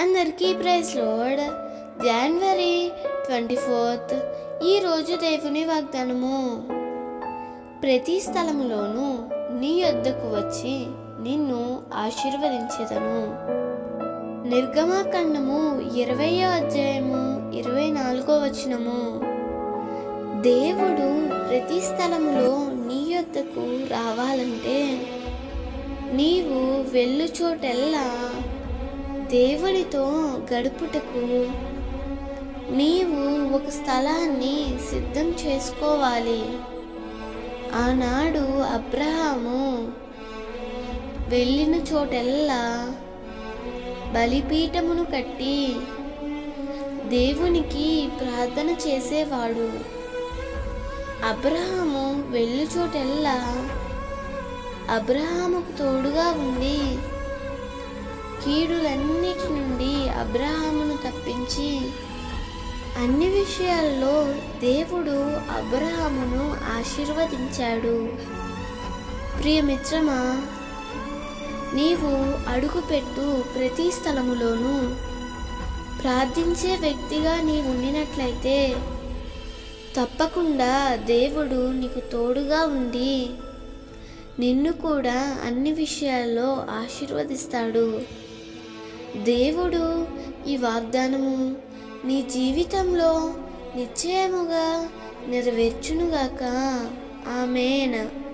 అందరికీ praise load. జనవరి twenty fourth ఈరోజు దేవుని వాగ్దానము. ప్రతి స్థలములోనూ నీ యొద్దకు వచ్చి నిన్ను ఆశీర్వదించేదను. నిర్గమాకాండము ఇరవయో అధ్యాయము ఇరవై నాలుగో వచనము. దేవుడు ప్రతి స్థలములో నీ యొద్దకు రావాలంటే నీవు వెళ్ళు చోటెల్లా దేవునితో గడుపుటకు నీవు ఒక స్థలాన్ని సిద్ధం చేసుకోవాలి. ఆనాడు అబ్రహాము వెళ్ళిన చోటెల్లా బలిపీఠమును కట్టి దేవునికి ప్రార్థన చేసేవాడు. అబ్రహాము వెళ్ళు చోటెల్లా అబ్రహాముకు తోడుగా ఉండి కీడులన్నిటి నుండి అబ్రహామును తప్పించి అన్ని విషయాల్లో దేవుడు అబ్రహామును ఆశీర్వదించాడు. ప్రియమిత్రమా నీవు అడుగుపెట్టు ప్రతి స్థలములోనూ ప్రార్థించే వ్యక్తిగా నీవు ఉండినట్లయితే తప్పకుండా దేవుడు నీకు తోడుగా ఉండి నిన్ను కూడా అన్ని విషయాల్లో ఆశీర్వదిస్తాడు. దేవుడు ఈ వాగ్దానము నీ జీవితంలో నిశ్చయముగా నెరవేర్చునుగాక. ఆమెనా.